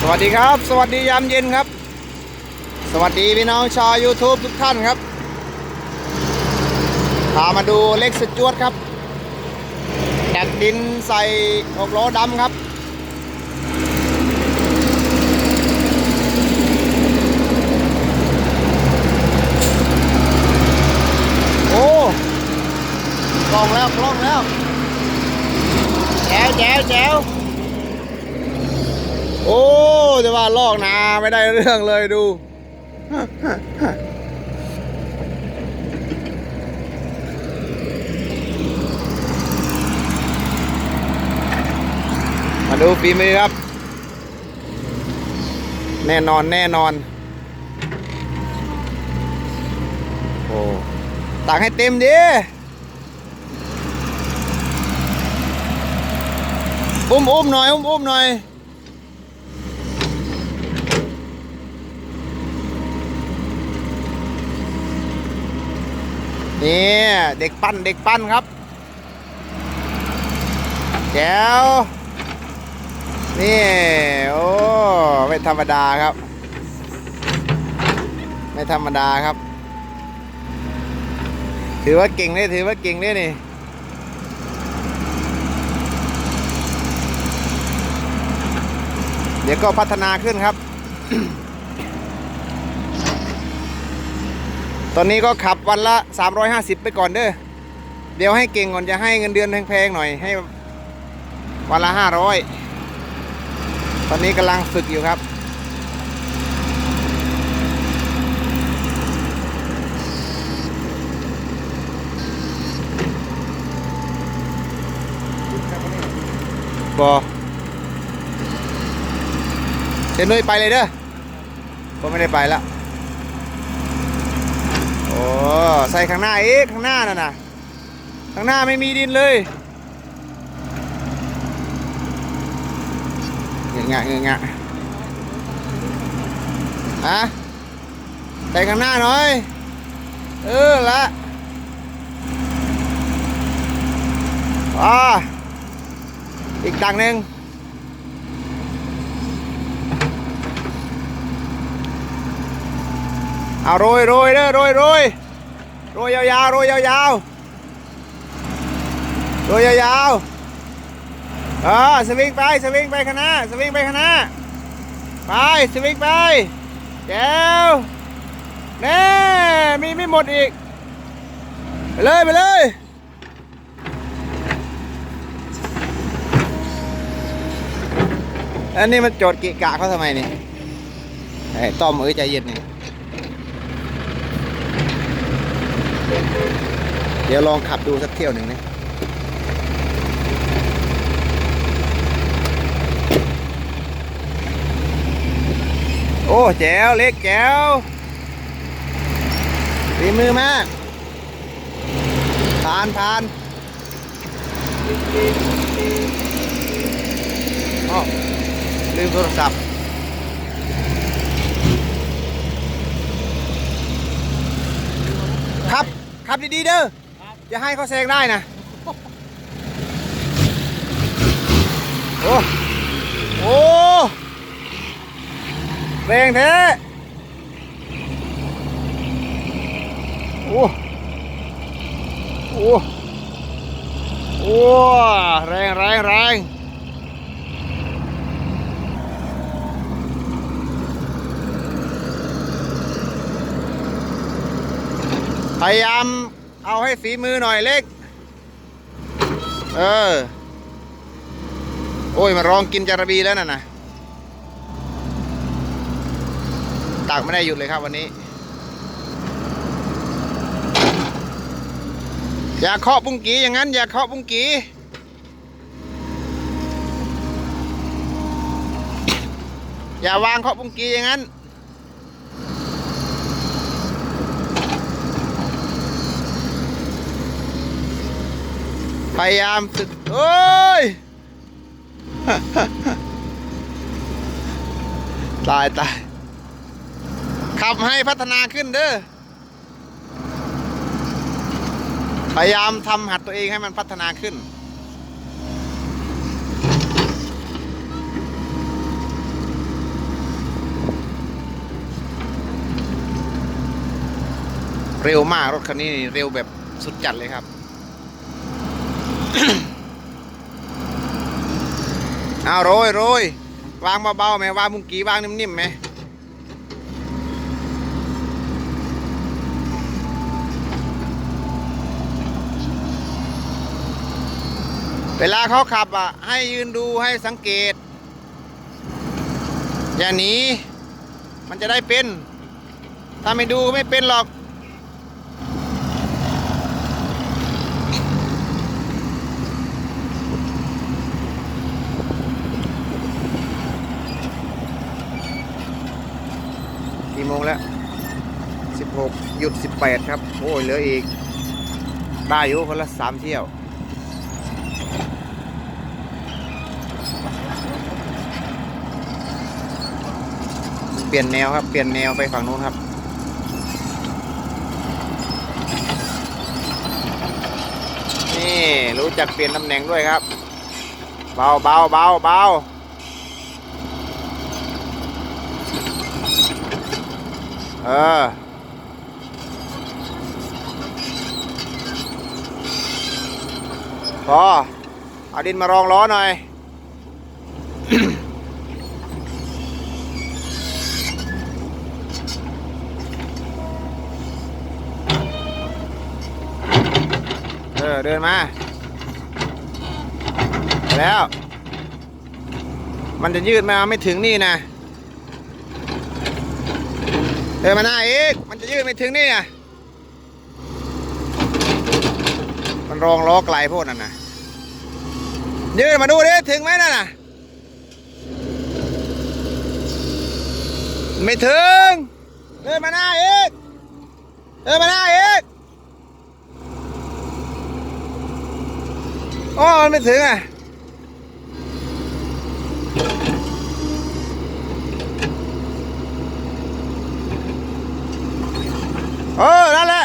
สวัสดีครับ สวัสดียามเย็นครับ สวัสดีพี่น้องชาว YouTube ทุกท่านครับ พามาดูเล็กสจวดครับแดกดินใส่หกล้อดำครับ โอ้กล้องแล้วกล้องแล้วแจ๋วแจ๋วแจ๋ว โอ้จะว่าลอกนาไม่ได้เรื่องเลยดูมาดูฝีมือครับ แน่นอนแน่นอน โอ้ตักให้เต็มดิอุ้มอุ้มหน่อย อุ้มอุ้มหน่อย นี่เด็กปั้นเด็กปั้นครับแจ๋วนี่โอ้ไม่ธรรมดาครับ ไม่ธรรมดาครับ ถือว่าเก่งเลยถือว่าเก่งเลยนี่เดี๋ยวก็พัฒนาขึ้นครับ ตอนนี้ก็ขับวันละ 350 ไปก่อนเด้อ เดี๋ยวให้เก่งก่อนจะให้เงินเดือนแพงๆหน่อยให้วันละ 500 ตอนนี้กำลังฝึกอยู่ครับ บอเซนุยไปเลยเด้อผมไม่ได้ไปแล้ว ใส่ข้างหน้าเอ๊ะข้างหน้าน่ะนะข้างหน้าไม่มีดินเลยเงี้ยงะเงียงะฮะใส่ข้างหน้าหน่อย เออละอ่าอีกตังหนึ่ง เอาโรยโรยเด้อโรยโรยโรยยาวๆโรยยาวๆโรยยาวๆเออสวิงไปสวิงไปข้างหน้าสวิงไปข้างหน้าไปสวิงไปแก้วแน่มีไม่หมดอีกไปเลยไปเลยอันนี้มันโจดกิกะเขาทำไมนี่ไอ้ต้อมเอ้ยใจเย็นนี่ เดี๋ยวลองขับดูสักเที่ยวหนึ่งนะโอ้แจ๋วเล็กแจ๋วฝีมือมากผ่านผ่านอ้าวลืมโทรศัพท์ครับขับดีๆเด้อ อย่าให้เขาแซงได้นะโอ้โอ้แรงแท้โอ้โอ้โอ้แรงแรงแรงพยายาม เอาให้ฝีมือหน่อยเล็ก เออ โอ้ยมาลองกินจาระบีแล้วน่ะนะตักไม่ได้หยุดเลยครับวันนี้ อย่าเคาะปุ้งกีอย่างนั้น อย่าเคาะปุ้งกีอย่าวางเคาะปุ้งกีอย่างนั้น พยายามโอ้ย ตายตาย ขับให้พัฒนาขึ้นเด้อ พยายามทำหัดตัวเองให้มันพัฒนาขึ้นเร็วมากรถคันนี้เร็วแบบสุดจัดเลยครับ เอาโรยโรยวางเบาๆไหมวางมุงกีวางนิ่มๆไหมเวลาเขาขับอะ ให้ยืนดูให้สังเกต อย่าหนีมันจะได้เป็น ถ้าไม่ดูไม่เป็นหรอกโมงแล้ว 16หยุด18ครับ โอ้ยเหลืออีก ได้อยู่คนละสามเที่ยว เปลี่ยนแนวครับ เปลี่ยนแนวไปฝั่งนู้นครับนี่รู้จักเปลี่ยนตำแหน่งด้วยครับ เบาเบาเบาเบาเออ พอเอาดินมารองล้อหน่อยเออเดินมา แล้ว มันจะยืดมาไม่ถึงนี่นะเดินมาหน้าอีก มันจะยืดไม่ถึงนี่นะมันรองล้อไกลโพดนั่นนะ ยืดมาดูดิถึงไหมนั่นน่ะ ไม่ถึงเดินมาหน้าอีกเดินมาหน้าอีกโอ้มันไม่ถึงอะเออนั่นแหละ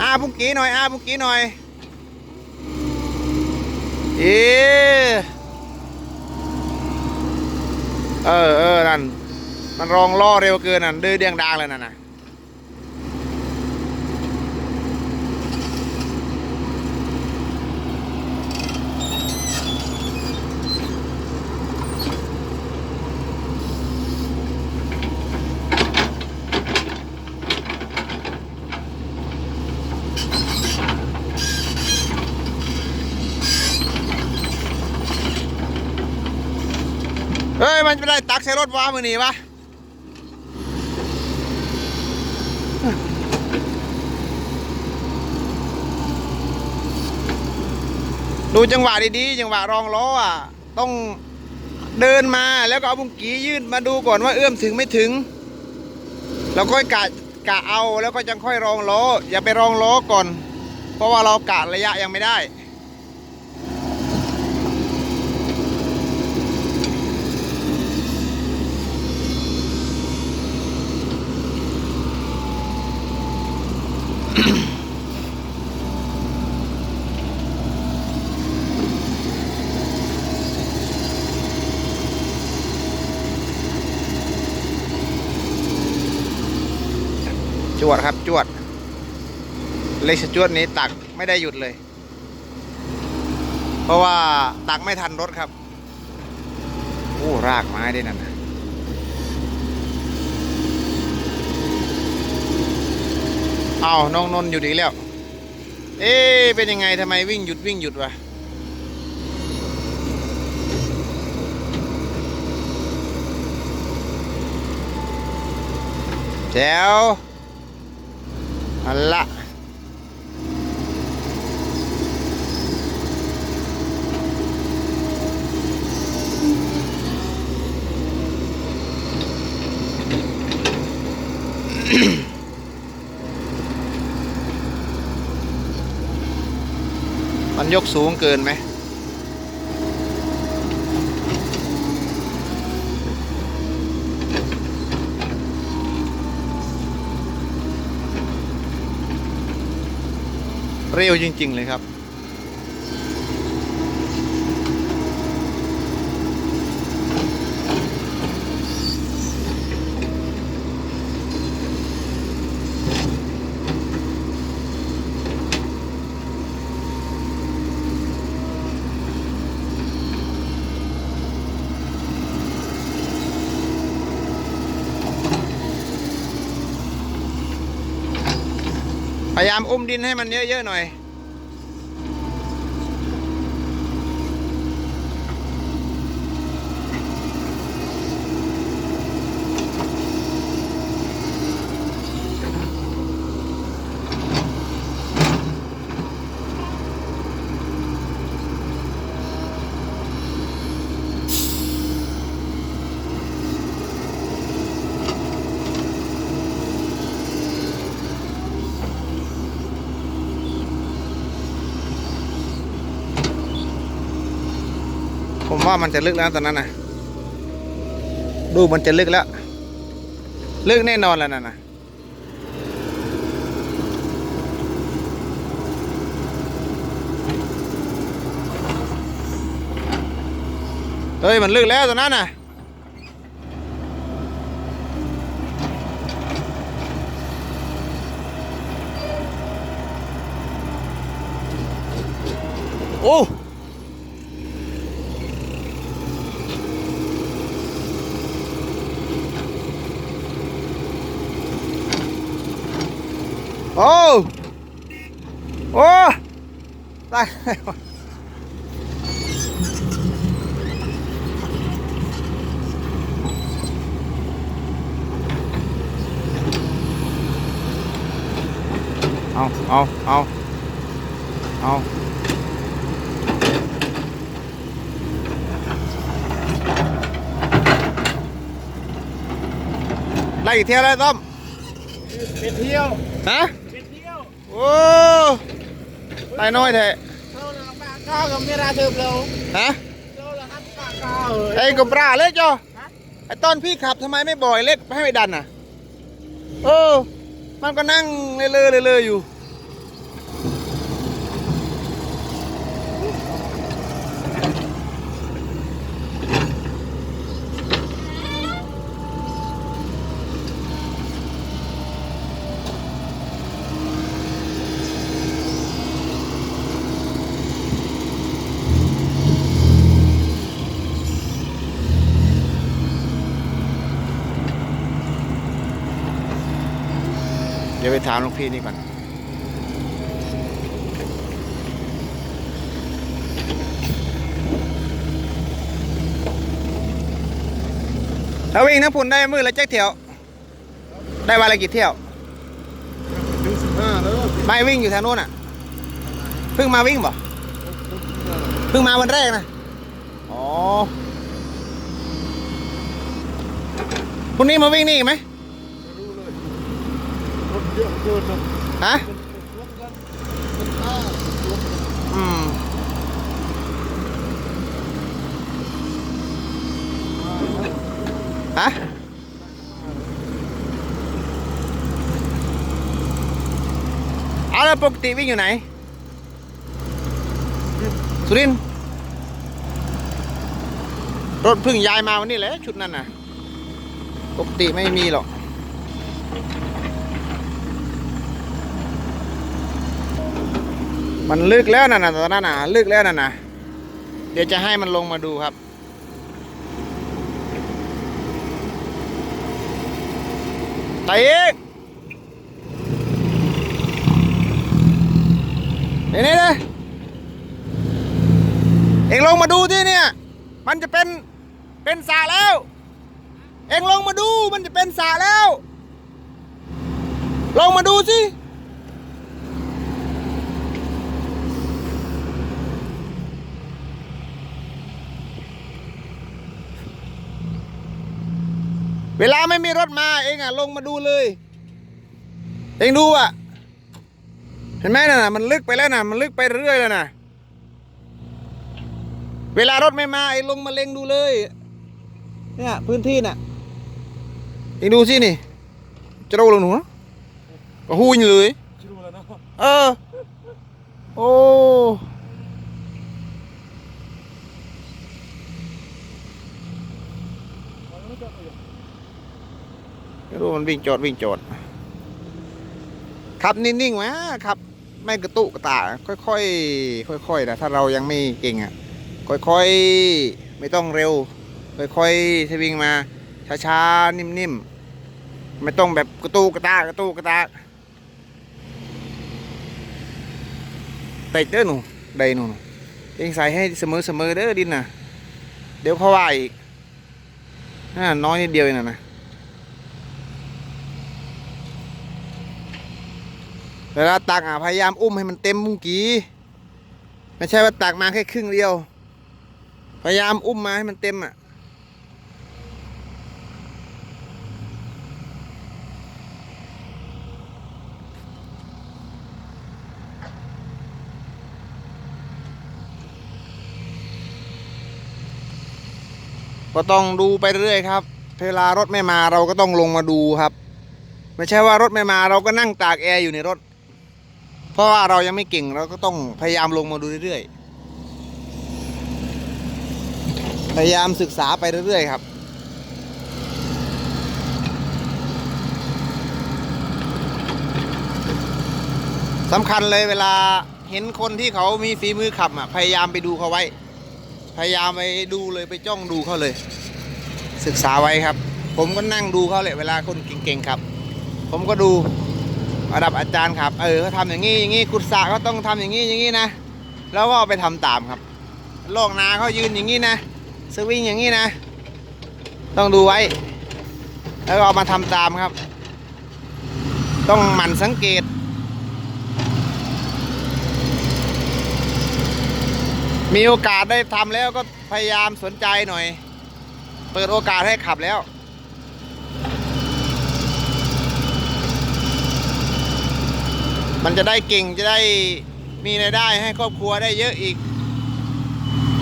อาปุกกี้หน่อยอาปุกี้หน่อย เออเออเออนั่นมันรองล่อเร็วเกินนั่นดื้อเดียงดางเลยนั่นนะ มันเป็นไรตักใส่รถว้ามือหนีวะดูจังหวะดีๆจังหวะรองล้ออะ ต้องเดินมาแล้วก็เอาบุงกียื่นมาดูก่อนว่าเอื้อมถึงไม่ถึง แล้วค่อยกะกะเอาแล้วก็จังค่อยรองล้ออย่าไปรองล้อก่อน เพราะว่าเรากะระยะยังไม่ได้ จวดครับจวด เลขจวดนี้ตักไม่ได้หยุดเลย เพราะว่าตักไม่ทันรถครับโอ้รากไม้ด้วยนั่นนะเอาน้องนนหยุดอีกแล้ว เอ๊เป็นยังไงทำไมวิ่งหยุดวิ่งหยุดวะแจ๋ว อันละมันยกสูงเกินไหม เร็วจริง ๆ เลยครับามอุ้มดินให้มันเยอะๆหน่อย ว่ามันจะลึกแล้วตอนนั้นนะดูมันจะลึกแล้ว ลึกแน่นอนแล้วนะนะเฮ้ย มันลึกแล้วตอนนั้นน่ะโอ้ โอ้โอ้ตายแล้วเอาเอาเอาเอาไล่กี่เที่ยวแล้วต้อม เป็นเที่ยว ฮะเป็นเที่ยว โอ้ตายน้อยแท้เข้าหลังบ้านข้าวกับเมียราเดิมเราฮะเข้าหลังบ้านข้าวไอ้กบราเล็กจ้ะฮะไอ้ตอนพี่ขับทำไมไม่บ่อยเล็กให้ไม่ดันอะ เออ มันก็นั่งเลยเลยเลยเลยอยู่ ยวไปถามหลูกพี่นี่ก่อนแล้ววิ่งน้ำพุ่นได้มือละเจ๊กเที่ยว ได้วันละกี่เที่ยวถึงสิบห้าแล้วไม่วิ่งอยู่แถวนู้นอะ เพิ่งมาวิ่งบ่เพิ่งมาวันแรกนะ อ๋อพรุ่งนี้มาวิ่งนี่ไหม รู้เลยรถเยอะเกินนะ ฮะอืมฮะเอาแล้วปกติวิ่งอยู่ไหน สุรินรถพึ่งย้ายมาวันนี้แหละชุดนั้นน่ะ ปกติไม่มีหรอก มันลึกแล้วน่ะนะตอนนั้นน่ะลึกแล้วน่ะนะเดี๋ยวจะให้มันลงมาดูครับไปอีกนี่นี่เลยเอ็งลงมาดูที่เนี่ย มันจะเป็น เป็นสระแล้ว เอ็งลงมาดู มันจะเป็นสระแล้ว ลงมาดูสิ เวลาไม่มีรถมาเองอะลงมาดูเลย เองดูอะ เห็นไหมน่ะ มันลึกไปแล้วน่ะ มันลึกไปเรื่อยแล้วน่ะ เวลารถไม่มาเองลงมาเล็งดูเลย เนี่ย พื้นที่น่ะ เองดูสินี่จะโดนลงหนูนะก็หูยอยู่เลยชิรู้แล้วนะเออ โอ้ ไม่รู้มันวิ่งจอดวิ่งจอดขับนิ่งๆวะขับ ไม่กระตุกกระตาค่อยๆค่อยๆนะถ้าเรายังไม่เก่งอะ ค่อยๆไม่ต้องเร็ว ค่อยๆสวิงมาช้าๆนิ่มๆไม่ต้องแบบกระตุกกระตากระตุกกระตาเตะเด้อหนูใดหนูเองใส่ให้เสมอเสมอเด้อดินนะเดี๋ยวเขาว่าอีกน่าน้อยนิดเดียวเองนะนะ เวลาตักอะพยายามอุ้มให้มันเต็มมุ้งกีไม่ใช่ว่าตักมาแค่ครึ่งเดียว พยายามอุ้มมาให้มันเต็มอะก็ต้องดูไปเรื่อยครับ เวลารถไม่มาเราก็ต้องลงมาดูครับ ไม่ใช่ว่ารถไม่มาเราก็นั่งตากแอร์อยู่ในรถ เพราะว่าเรายังไม่เก่งเราก็ต้องพยายามลงมาดูเรื่อยๆ พยายามศึกษาไปเรื่อยๆครับ สำคัญเลยเวลาเห็นคนที่เขามีฝีมือขับอะ พยายามไปดูเขาไว้ พยายามไปดูเลยไปจ้องดูเขาเลย ศึกษาไว้ครับ ผมก็นั่งดูเขาเลยเวลาคนเก่งๆครับ ผมก็ดู ระดับอาจารย์ครับ เออเขาทำอย่างนี้อย่างนี้กุศะเขาต้องทำอย่างนี้อย่างนี้นะ แล้วก็ไปทำตามครับ โลกนาเขายืนอย่างนี้นะสวิงอย่างนี้นะ ต้องดูไว้ แล้วก็เอามาทำตามครับ ต้องหมั่นสังเกตมีโอกาสได้ทำแล้วก็พยายามสนใจหน่อย เปิดโอกาสให้ขับแล้ว มันจะได้เก่งจะได้มีรายได้ให้ครอบครัวได้เยอะอีก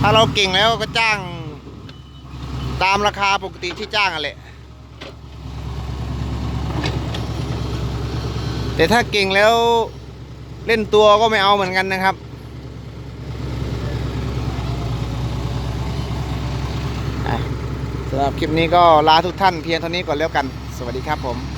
ถ้าเราเก่งแล้วก็จ้าง ตามราคาปกติที่จ้างอะแหละแต่ถ้าเก่งแล้วเล่นตัวก็ไม่เอาเหมือนกันนะครับ สำหรับคลิปนี้ก็ลาทุกท่านเพียงเท่านี้ก่อนแล้วกัน สวัสดีครับผม